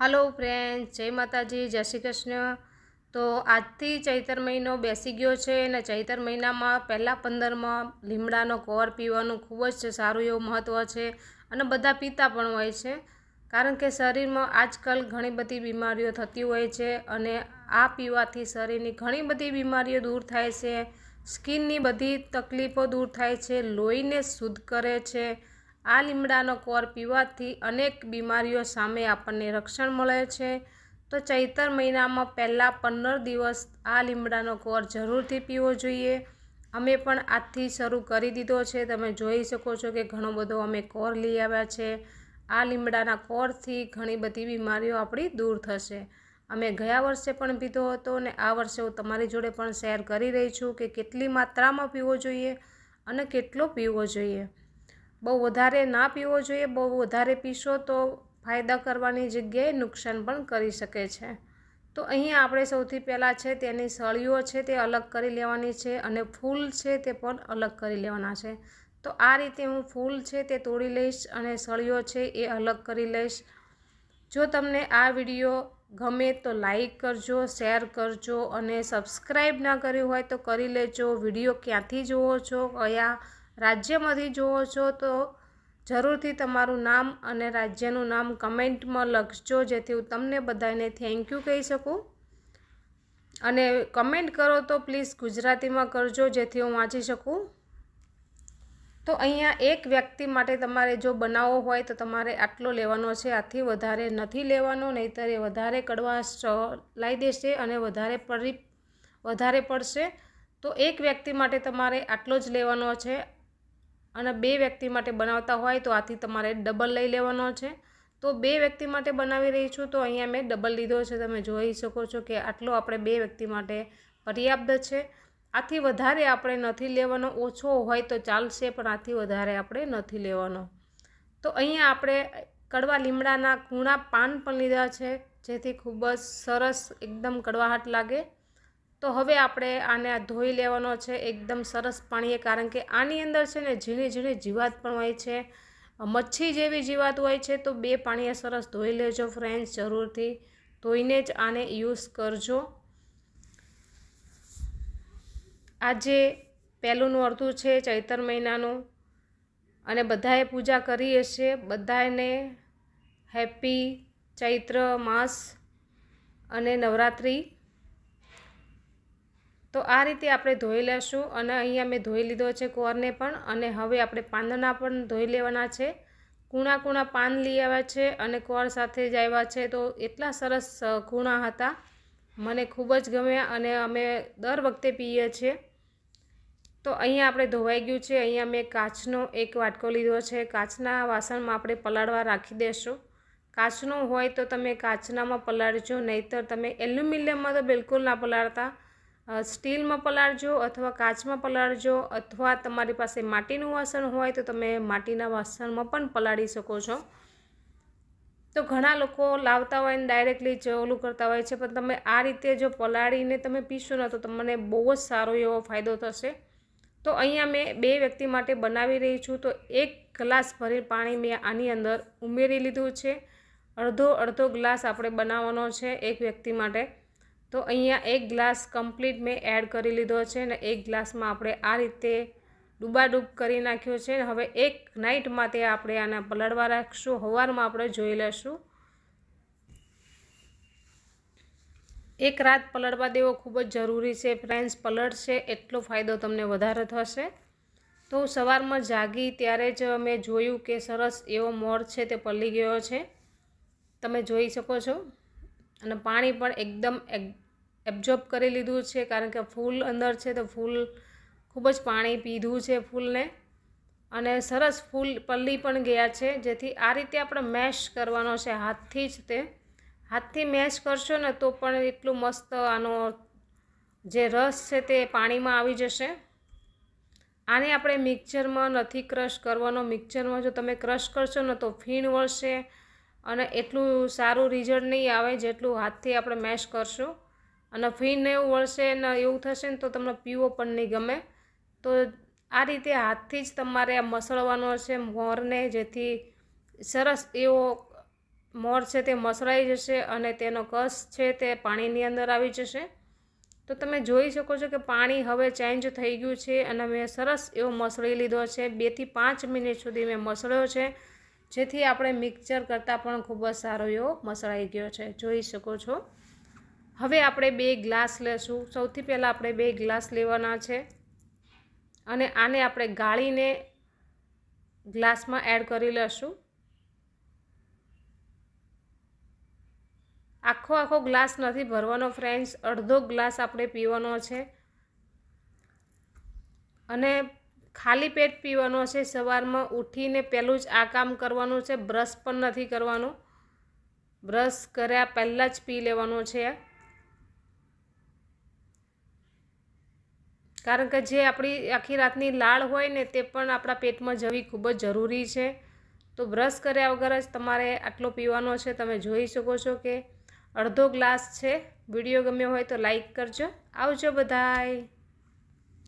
Hello friend જય માતાજી, જય શ્રી કૃષ્ણ. તો આજથી ચૈતર મહિનો બેસી ગયો છે અને ચૈતર મહિનામાં પહેલાં પંદરમાં લીમડાનો કોર પીવાનું ખૂબ જ સારું એવું મહત્ત્વ છે અને બધા પીતા પણ હોય છે. કારણ કે શરીરમાં આજકાલ ઘણી બધી બીમારીઓ થતી હોય છે અને આ પીવાથી શરીરની ઘણી બધી બીમારીઓ દૂર થાય છે. સ્કિનની બધી તકલીફો દૂર થાય છે, લોહીને શુદ્ધ કરે છે આ લીમડાનો કોર પીવાથી અનેક બીમારીઓ સામે આપણને રક્ષણ મળે છે. તો ચૈતર મહિનામાં પહેલાં પંદર દિવસ આ લીમડાનો કોર જરૂરથી પીવો જોઈએ. અમે પણ આજથી શરૂ કરી દીધો છે. તમે જોઈ શકો છો કે ઘણો બધો અમે કોર લઈ આવ્યા છે. આ લીમડાના કોરથી ઘણી બધી બીમારીઓ આપણી દૂર થશે. અમે ગયા વર્ષે પણ પીધો હતો અને આ વર્ષે હું તમારી જોડે પણ શેર કરી રહી છું કે કેટલી માત્રામાં પીવો જોઈએ અને કેટલો પીવો જોઈએ. બહુ વધારે ના પીવો જોઈએ, બહુ વધારે પીશો તો ફાયદા કરવાની જગ્યાએ નુકસાન પણ કરી શકે છે. તો અહીંયા આપણે સૌથી પહેલાં છે તેની સળીઓ છે તે અલગ કરી લેવાની છે અને ફૂલ છે તે પણ અલગ કરી લેવાના છે. તો આ રીતે હું ફૂલ છે તે તોડી લઈશ અને સળીઓ છે એ અલગ કરી લઈશ. જો તમને આ વીડિયો ગમે તો લાઈક કરજો, શેર કરજો અને સબસ્ક્રાઈબ ના કર્યું હોય તો કરી લેજો. વીડિયો ક્યાંથી જુઓ છો, કયા રાજ્યમાંથી જુઓ છો તો જરૂરથી તમારું નામ અને રાજ્યનું નામ કમેન્ટમાં લખજો, જેથી હું તમને બધાને થેન્ક યુ કહી શકું. અને કમેન્ટ કરો તો પ્લીઝ ગુજરાતીમાં કરજો, જેથી હું વાંચી શકું. તો અહીંયા એક વ્યક્તિ માટે તમારે જો બનાવવો હોય તો તમારે આટલો લેવાનો છે. આથી વધારે નથી લેવાનો, નહીંતર એ વધારે કડવાશ લાવી દેશે અને વધારે પડી વધારે પડશે. તો એક વ્યક્તિ માટે તમારે આટલો જ લેવાનો છે. અને બે વ્યક્તિ માટે બનાવતા હોય તો આથી તમારે ડબલ લઈ લેવાનો છે. તો બે વ્યક્તિ માટે બનાવી રહી છું તો અહીંયા મેં ડબલ લીધો છે. તમે જોઈ શકો છો કે આટલો આપણે બે વ્યક્તિ માટે પર્યાપ્ત છે. આથી વધારે આપણે નથી લેવાનો, ઓછો હોય તો ચાલશે, પણ આથી વધારે આપણે નથી લેવાનો. તો અહીંયા આપણે કડવા લીમડાના કૂણા પાન પણ લીધા છે, જેથી ખૂબ જ સરસ, એકદમ કડવાહટ લાગે. તો હવે આપણે આને ધોઈ લેવાનો છે. એકદમ સરસ પાણીએ, કારણ કે આની અંદર છે ને ઝીણી ઝીણી જીવાત પણ હોય છે. મચ્છી જેવી જીવાત હોય છે, તો બે પાણીએ સરસ ધોઈ લેજો ફ્રેન્ડ્સ, જરૂરથી. ધોઈને જ આને યુઝ કરજો. આજે પહેલુંનું અડધું છે, ચૈતર મહિનાનું. અને બધાએ પૂજા કરી હશે. બધાને હેપી ચૈત્ર માસ અને નવરાત્રિ. તો આ રીતે આપણે ધોઈ લેશું અને અહીંયા મેં ધોઈ લીધો છે કોરને પણ અને હવે આપણે પાંદડા પણ ધોઈ લેવાના છે. કૂણા કૂણા પાન લઈ આવ્યા છે અને કોર સાથે જ આવ્યા છે. તો એટલા સરસ કૂણા હતા. મને ખૂબ જ ગમ્યા અને અમે દર વખતે પીએ છીએ. તો અહીંયા આપણે ધોવાઈ ગયું છે. અહીંયા મેં કાચનો એક વાટકો લીધો છે. કાચના વાસણમાં આપણે પલાળવા રાખી દેશું. કાચનો હોય તો તમે કાચનામાં પલાળજો, નહીંતર તમે એલ્યુમિનિયમમાં તો બિલકુલ ના પલાળતા. સ્ટીલમાં પલાળજો અથવા કાચમાં પલાળજો અથવા તમારી પાસે માટીનું વાસણ હોય તો તમે માટીના વાસણમાં પણ પલાળી શકો છો. તો ઘણા લોકો લાવતા હોય ને ડાયરેક્ટલી ઓલું કરતા હોય છે, પણ તમે આ રીતે જો પલાળીને તમે પીશો ને તો તમને બહુ જ સારો એવો ફાયદો થશે. તો અહીંયા મેં બે વ્યક્તિ માટે બનાવી રહી છું, તો એક ગ્લાસ ભરેલ પાણી મેં આની અંદર ઉમેરી લીધું છે. અડધો અડધો ગ્લાસ આપણે બનાવવાનો છે એક વ્યક્તિ માટે. તો અહીંયા એક ગ્લાસ કમ્પ્લીટ મેં એડ કરી લીધો છે ને એક ગ્લાસમાં આપણે આ રીતે ડૂબાડૂબ કરી નાખ્યો છે. હવે એક નાઇટ માટે આપણે આના પલળવા રાખીશું. સવારમાં આપણે જોઈ લઈશું એક રાત પલળવા દેવો ખૂબ જ જરૂરી છે. ફ્રેન્ડ્સ પલળશે એટલો ફાયદો તમને વધારે થશે. તો સવારમાં જાગી ત્યારે જ મેં જોયું કે સરસ એવો મોર છે તે પલળી ગયો છે. તમે જોઈ શકો છો. અને પાણી પણ એકદમ એબ્ઝોર્બ કરી લીધું છે, કારણ કે ફૂલ અંદર છે તો ફૂલ ખૂબ જ પાણી પીધું છે ફૂલને. અને સરસ ફૂલ પલ્લી પણ ગયા છે, જેથી આ રીતે આપણે મેશ કરવાનો છે હાથથી જ તે. હાથથી મેશ કરશો ને તો પણ એટલું મસ્ત આનો જે રસ છે તે પાણીમાં આવી જશે. આને આપણે મિક્સરમાં નથી ક્રશ કરવાનો. મિક્સરમાં જો તમે ક્રશ કરશો ને તો ફીણ વળશે અને એટલું સારું રિઝલ્ટ નહીં આવે જેટલું હાથથી આપણે મેશ કરશું. અને ફીણ એવું વળશે ને એવું થશે ને તો તમને પીવો પણ નહીં ગમે. તો આ રીતે હાથથી જ તમારે આ મસળવાનો છે, મોરને જેથી સરસ એવો મોર છે તે મસળાઈ જશે અને તેનો કસ છે તે પાણીની અંદર આવી જશે. તો તમે જોઈ શકો છો કે પાણી હવે ચેન્જ થઈ ગયું છે અને મેં સરસ એવો મસળી લીધો છે. બેથી પાંચ મિનિટ સુધી મેં મસળ્યો છે. જેથી આપણે મિક્સચર કરતાં પણ ખૂબ જ સારો એવો મસળાઈ ગયો છે. જોઈ શકો છો. હવે આપણે બે ગ્લાસ લેશું. સૌથી પહેલાં આપણે બે ગ્લાસ લેવાના છે. અને આને આપણે ગાળીને ગ્લાસમાં એડ કરી લેશું. આખો આખો ગ્લાસ નથી ભરવાનો ફ્રેન્ડ્સ અડધો ગ્લાસ આપણે પીવાનો છે. અને ખાલી પેટ પીવાનો છે, સવારમાં ઉઠીને પહેલું જ આ કામ કરવાનું છે, બ્રશ પણ નથી કરવાનું. બ્રશ કર્યા પહેલાં જ પી લેવાનું છે. કારણ કે જે આપણી આખી રાતની લાળ હોય ને તે પણ આપણા પેટમાં જવી ખૂબ જ જરૂરી છે. તો બ્રશ કર્યા વગર જ તમારે આટલો પીવાનો છે. તમે જોઈ શકો છો કે અડધો ગ્લાસ છે. વીડિયો ગમ્યો હોય તો લાઈક કરજો. આવજો બધાય.